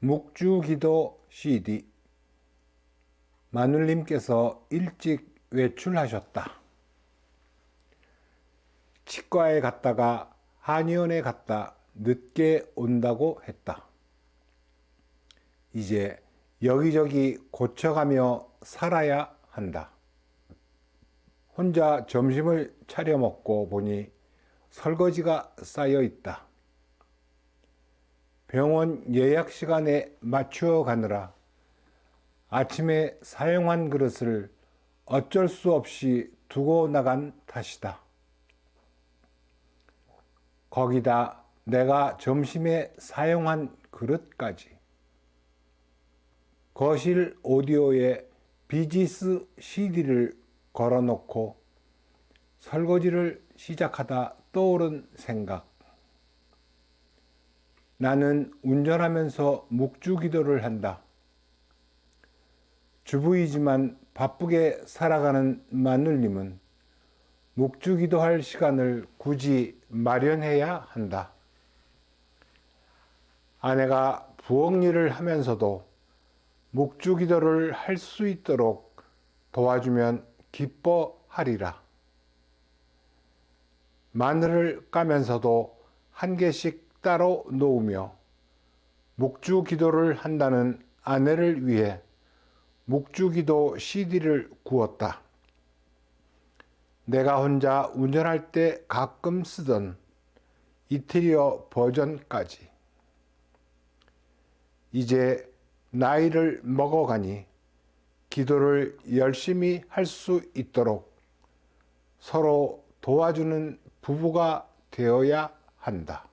묵주기도 CD 마눌님께서 일찍 외출하셨다. 치과에 갔다가 한의원에 갔다 늦게 온다고 했다. 이제 여기저기 고쳐가며 살아야 한다. 혼자 점심을 차려 먹고 보니 설거지가 쌓여 있다. 병원 예약 시간에 맞추어 가느라 아침에 사용한 그릇을 어쩔 수 없이 두고 나간 탓이다. 거기다 내가 점심에 사용한 그릇까지. 거실 오디오에 비지스 CD를 걸어놓고 설거지를 시작하다 떠오른 생각. 나는 운전하면서 묵주 기도를 한다. 주부이지만 바쁘게 살아가는 마눌님은 묵주 기도할 시간을 굳이 마련해야 한다. 아내가 부엌 일을 하면서도 묵주 기도를 할 수 있도록 도와주면 기뻐하리라. 마늘을 까면서도 한 개씩 따로 놓으며 묵주 기도를 한다는 아내를 위해 묵주 기도 CD를 구웠다. 내가 혼자 운전할 때 가끔 쓰던 이태리어 버전까지. 이제 나이를 먹어가니 기도를 열심히 할 수 있도록 서로 도와주는 부부가 되어야 한다.